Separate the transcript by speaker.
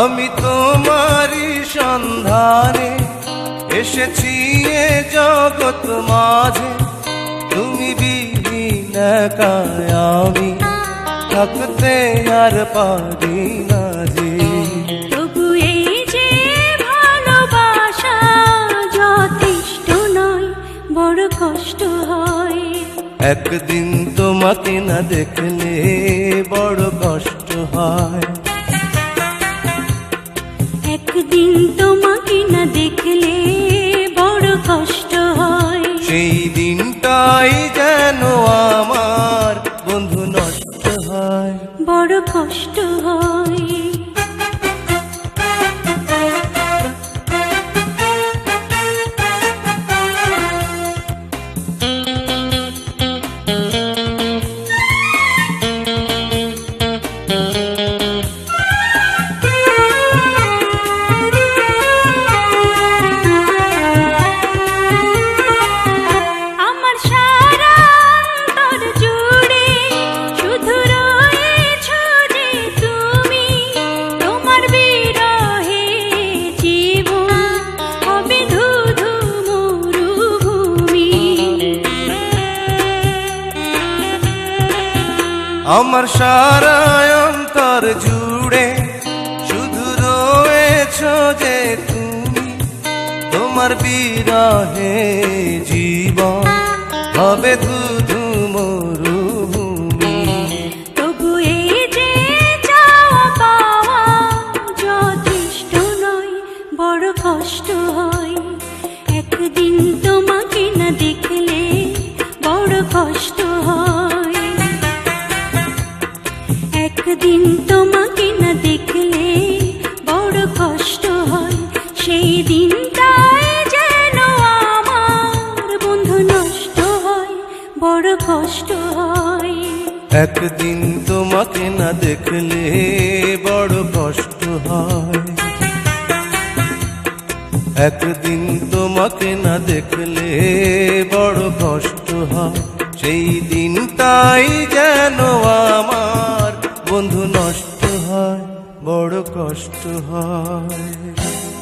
Speaker 1: আমি তোমারই সন্ধানে এসেছি
Speaker 2: এ জগৎ মাঝে। তুমি বিহীন আমি থাকতে আর পারি না যে।
Speaker 1: তবু এই যে ভালোবাসা যথেষ্ট নয় বড় কষ্ট হয়।
Speaker 2: একদিন তোমাকে না দেখলে বড় কষ্ট হয়।
Speaker 1: একদিন তোমাকে না দেখলে বড় কষ্ট হয়।
Speaker 2: সেই দিনটাই যেন আমার
Speaker 1: আমার সারায়ন্তর জুড়ে শুধু রয়েছ যে তুমি তোমার বিরাহে জীবন। হবে ধুধু কষ্ট হয়।
Speaker 2: একদিন তোমাকে না দেখলে বড় কষ্ট হয়। একদিন তোমাকে না দেখলে বড় কষ্ট হয়। সেই দিনটাই যেন আমার বন্ধু নষ্ট হয়, বড় কষ্ট হয়।